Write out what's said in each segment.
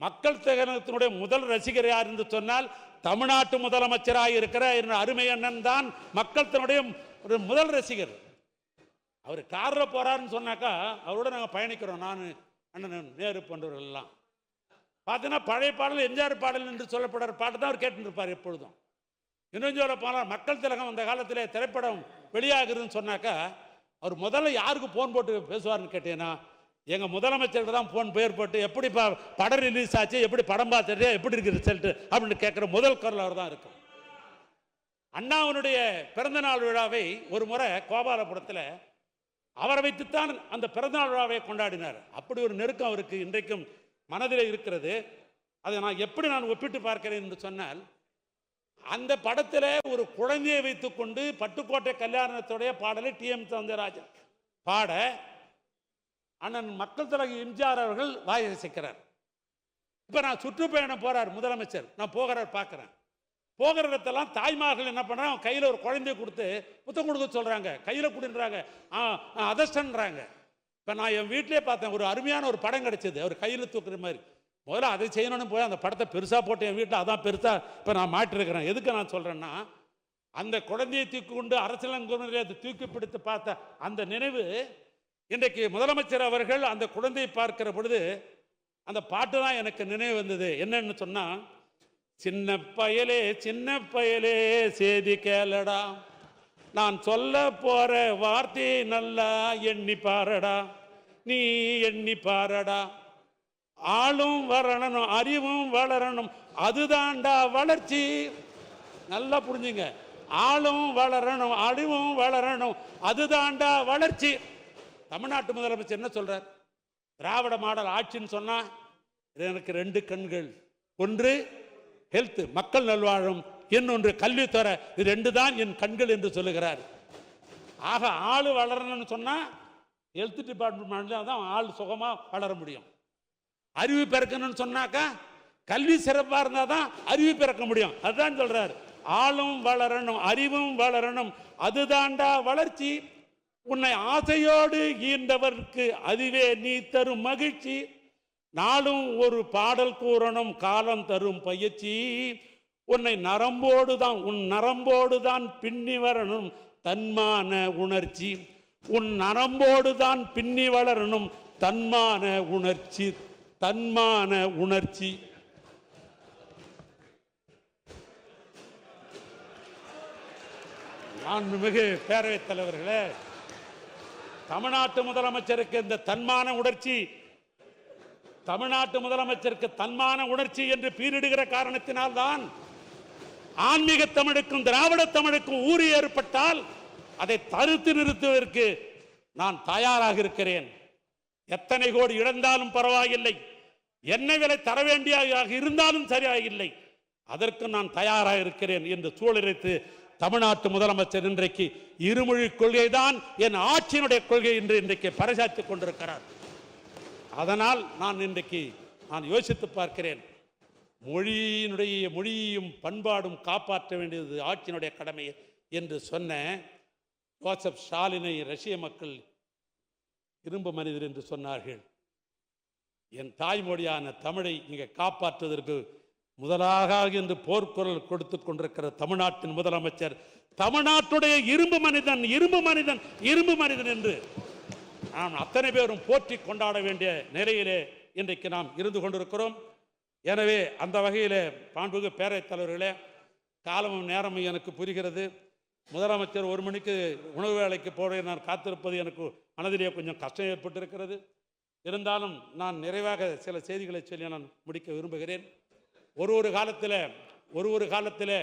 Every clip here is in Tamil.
மக்கள் திலகத்தினுடைய முதல் ரசிகர் யார் என்று சொன்னால் தமிழ்நாட்டு முதலமைச்சராக இருக்கிற என் அருமை அண்ணன் தான் மக்கள் தன்னுடைய ஒரு முதல் ரசிகர். அவர் காரில் போறாருன்னு சொன்னாக்கா அவரோட நாங்கள் பயணிக்கிறோம். நான் அண்ணன் நேரு போன்றவர்கள் எல்லாம் பார்த்தீங்கன்னா பழைய பாடல் எம்ஜிஆர் பாடல் என்று சொல்லப்படுற பாட்டு தான் அவர் கேட்டுருப்பார் எப்பொழுதும். இன்னும் சொல்ல போனால் மக்கள் திலகம் அந்த காலத்தில் திரைப்படம் வெளியாகுதுன்னு சொன்னாக்கா அவர் முதல்ல யாருக்கு ஃபோன் போட்டு பேசுவார்னு கேட்டீங்கன்னா எங்கள் முதலமைச்சருக்கு தான் ஃபோன் பேர் போட்டு எப்படி ப படம் ரிலீஸ் ஆச்சு எப்படி படம் பார்த்துட்டு எப்படி இருக்கு ரிசல்ட்டு அப்படின்னு கேட்குற முதல் குரல் அவர் தான் இருக்கும். அண்ணாவினுடைய பிறந்தநாள் விழாவை ஒரு முறை கோபாலபுரத்தில் அவரை வைத்துத்தான் அந்த பிறந்தநாள் விழாவை கொண்டாடினார். அப்படி ஒரு நெருக்கம் அவருக்கு இன்றைக்கும் மனதில் இருக்கிறது. அதை நான் எப்படி நான் ஒப்பிட்டு பார்க்கிறேன் என்று சொன்னால் அந்த படத்தில் ஒரு குழந்தையை வைத்துக்கொண்டு பட்டுக்கோட்டை கல்யாணத்துடைய பாடலை டி எம் சவுந்தரராஜன் பாட அண்ணன் மக்கள் தலைவர் எம்ஜிஆர் அவர்கள் வாய் அசைக்கிறார். இப்போ நான் சுற்றுப்பயணம் போறார் முதலமைச்சர். நான் போகிறார் பார்க்குறேன். போகிற இடத்தெல்லாம் தாய்மார்கள் என்ன பண்ணுறாங்க கையில் ஒரு குழந்தைய கொடுத்து புத்தம் கொடுக்க சொல்கிறாங்க கையில் கொடுன்றாங்க. அதர்ஷன்றாங்க இப்போ நான் என் வீட்டிலே பார்த்தேன். ஒரு அருமையான ஒரு படம் கிடைச்சது. அவர் கையில் தூக்குற மாதிரி. முதல்ல அதை செய்யணும்னு போய் அந்த படத்தை பெருசாக போட்டு என் வீட்டில் அதான் பெருசாக இப்போ நான் மாட்டிருக்கிறேன். எதுக்கு நான் சொல்கிறேன்னா அந்த குழந்தையை தூக்கி கொண்டு அரசியலங்குறையை அதை தூக்கி பிடித்து பார்த்த அந்த நினைவு இன்றைக்கு முதலமைச்சர் அவர்கள் அந்த குழந்தையை பார்க்கிற பொழுது அந்த பாட்டு தான் எனக்கு நினைவு வந்தது. என்னன்னு சொன்னால் சின்ன பயலே சின்ன பயலே செய்தி கேளடா. நான் சொல்ல போற வார்த்தையை நல்லா எண்ணி பாரடா. நீ எண்ணி பாரடா. ஆளும் வரணும் அறிவும் வளரணும். அதுதான்டா வளர்ச்சி. நல்லா புரிஞ்சுங்க. ஆளும் வளரணும் அறிவும் வளரணும். அதுதான்டா வளர்ச்சி. தமிழ்நாட்டு முதலமைச்சர் என்ன சொல்றார்? திராவிட மாடல் ஆட்சின்னு சொன்னா எனக்கு ரெண்டு கண்கள். ஒன்று ஹெல்த் மக்கள் நல்வாழும். இன்னொன்று கல்வித்துறை இது ரெண்டு தான் என் கண்கள் என்று சொல்லுகிறார். ஆக ஆள் வளரணும்னு சொன்னா ஹெல்த் டிபார்ட்மெண்ட்ல தான் ஆள் சுகமா வளர முடியும். அறிவு பிறக்கணும்னு சொன்னாக்கா கல்வி சிறப்பாக இருந்தால் தான் அறிவு பிறக்க முடியும். அதுதான் சொல்றார். ஆளும் வளரணும் அறிவும் வளரணும். அதுதான்டா வளர்ச்சி. உன்னை ஆசையோடு ஈண்டவர்க்கு அதுவே நீ தரும் மகிழ்ச்சி. நாளும் ஒரு பாடல் கூறணும் காலம் தரும் பயிற்சி. உன்னை நரம்போடு தான் உன் நரம்போடு தான் பின்னி வரணும் தன்மான உணர்ச்சி. உன் நரம்போடு தான் பின்னி வளரணும் தன்மான உணர்ச்சி. தன்மான உணர்ச்சி. மாண்புமிகு பேரவைத் தலைவர்களே தமிழ்நாட்டு முதலமைச்சருக்கு இந்த தன்மான உணர்ச்சி தமிழ்நாட்டு முதலமைச்சருக்கு தன்மான உணர்ச்சி என்று பீரிடுகிற காரணத்தினால் தான் ஆன்மீக தமிழுக்கும் திராவிட தமிழுக்கும் ஊறி ஏற்பட்டால் அதை தடுத்து நிறுத்துவதற்கு நான் தயாராக இருக்கிறேன். எத்தனை கோடி இழந்தாலும் பரவாயில்லை. என்ன விலை தர வேண்டியதாக இருந்தாலும் சரியாக இல்லை அதற்கு நான் தயாராக இருக்கிறேன் என்று சூழலித்து தமிழ்நாட்டு முதலமைச்சர் இன்றைக்கு இருமொழி கொள்கை தான் என் ஆட்சியினுடைய கொள்கை என்று இன்றைக்கு பறைசாற்றிக் கொண்டிருக்கிறார். அதனால் நான் இன்றைக்கு நான் யோசித்து பார்க்கிறேன். மொழியினுடைய மொழியையும் பண்பாடும் காப்பாற்ற வேண்டியது ஆட்சியினுடைய கடமை என்று சொன்ன ஜோசப் ஸ்டாலினை ரஷ்ய மக்கள் இரும்பு மனிதர் என்று சொன்னார்கள். என் தாய்மொழியான தமிழை இங்கே காப்பாற்றுவதற்கு முதலாக என்று போர்க்குரல் கொடுத்து கொண்டிருக்கிற தமிழ்நாட்டின் முதலமைச்சர் தமிழ்நாட்டுடைய இரும்பு மனிதன் இரும்பு மனிதன் இரும்பு மனிதன் என்று நாம் அத்தனை பேரும் போற்றி கொண்டாட வேண்டிய நிலையிலே இன்றைக்கு நாம் இருந்து கொண்டிருக்கிறோம். எனவே அந்த வகையிலே பாண்புகு பேரவைத் தலைவர்களே காலமும் நேரமும் எனக்கு புரிகிறது. முதலமைச்சர் ஒரு மணிக்கு உணவு வேலைக்கு போட நான் காத்திருப்பது எனக்கு மனதிலே கொஞ்சம் கஷ்டம் ஏற்பட்டிருக்கிறது. இருந்தாலும் நான் நிறைவாக சில செய்திகளை சொல்லி நான் முடிக்க விரும்புகிறேன். ஒரு ஒரு காலத்தில் ஒரு ஒரு காலத்தில்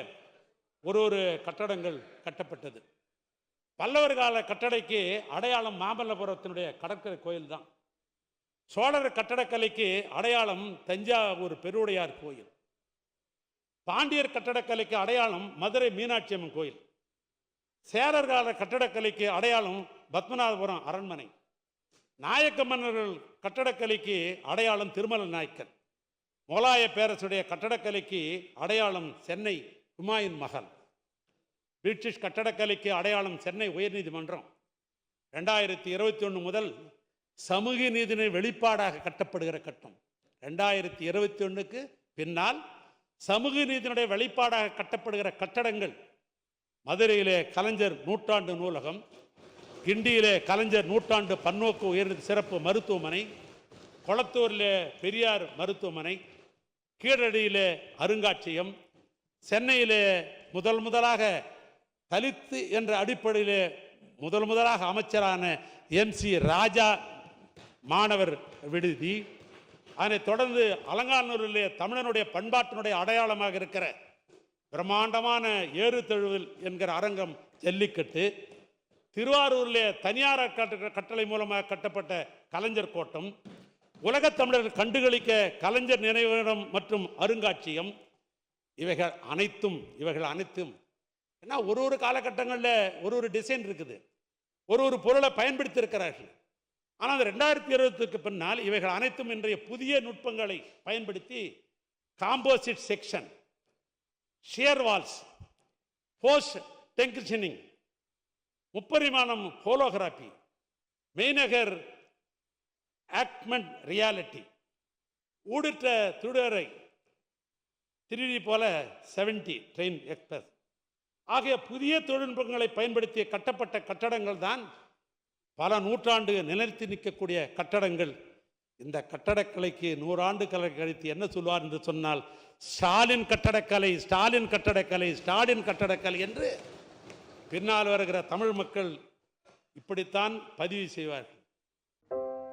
ஒரு ஒரு கட்டடங்கள் கட்டப்பட்டது. பல்லவர் கால கட்டடைக்கு அடையாளம் மாமல்லபுரத்தினுடைய கடற்கரை கோயில் தான். சோழர் கட்டடக்கலைக்கு அடையாளம் தஞ்சாவூர் பெருவுடையார் கோயில். பாண்டியர் கட்டடக்கலைக்கு அடையாளம் மதுரை மீனாட்சி அம்மன் கோயில். சேரர் கால கட்டடக்கலைக்கு அடையாளம் பத்மநாதபுரம் அரண்மனை. நாயக்க மன்னர்கள் கட்டடக்கலைக்கு அடையாளம் திருமல நாயக்கர் முகலாய பேரரசுடைய கட்டடக்கலைக்கு அடையாளம் சென்னை ஹுமாயின் மகள் பிரிட்டிஷ் கட்டடக்கலைக்கு அடையாளம் சென்னை உயர்நீதிமன்றம். ரெண்டாயிரத்தி இருபத்தி ஒன்று முதல் சமூக நீதினை வெளிப்பாடாக கட்டப்படுகிற கட்டம். ரெண்டாயிரத்தி இருபத்தி ஒன்றுக்கு பின்னால் சமூக நீதியினுடைய வெளிப்பாடாக கட்டப்படுகிற கட்டடங்கள். மதுரையிலே கலைஞர் நூற்றாண்டு நூலகம் கிண்டியிலே கலைஞர் நூற்றாண்டு பன்னோக்கு உயர்ந்த சிறப்பு மருத்துவமனை குளத்தூரில் பெரியார் மருத்துவமனை கீழடியிலே அருங்காட்சியகம் சென்னையிலே முதல் முதலாக தலித்து என்ற அடிப்படையிலே முதல் முதலாக அமைச்சரான எம் சி ராஜா மாணவர் விடுதி. அதனைத் தொடர்ந்து அலங்காநல்லூரிலே தமிழனுடைய பண்பாட்டினுடைய அடையாளமாக இருக்கிற பிரம்மாண்டமான ஏறுதழுவல் என்கிற அரங்கம் ஜல்லிக்கட்டு திருவாரூரில் தனியார் கட்டளை மூலமாக கட்டப்பட்ட கலைஞர் கோட்டம் உலகத் தமிழர் கண்டுகளிக்க கலைஞர் நினைவிடம் மற்றும் அருங்காட்சியகம் இவைகள் அனைத்தும் இவைகள் அனைத்தும் ஏன்னா ஒரு ஒரு காலகட்டங்களில் ஒரு ஒரு டிசைன் இருக்குது. ஒரு ஒரு பொருளை பயன்படுத்தியிருக்கிறார்கள். ஆனால் அந்த ரெண்டாயிரத்தி இருபத்துக்கு பின்னால் இவைகள் அனைத்தும் இன்றைய புதிய நுட்பங்களை பயன்படுத்தி composite section shear walls post tensioning முப்பரிமாணம் holography மெய்நகர் ஆக்மெண்ட் ரியாலிட்டி ஊடிட்ட திருடரை திருடி போல 70 ட்ரெயின் எக்ஸ்பிரஸ் ஆகிய புதிய தொழில்நுட்பங்களை பயன்படுத்திய கட்டப்பட்ட கட்டடங்கள் தான் பல நூற்றாண்டு நிலைத்து நிற்கக்கூடிய கட்டடங்கள். இந்த கட்டடக்கலைக்கு நூறாண்டு கலை கழித்து என்ன சொல்வார் என்று சொன்னால் ஸ்டாலின் கட்டடக்கலை ஸ்டாலின் கட்டடக்கலை ஸ்டாலின் கட்டடக்கலை என்று பின்னால் வருகிற தமிழ் மக்கள் இப்படித்தான் பதிவு செய்வார்கள்.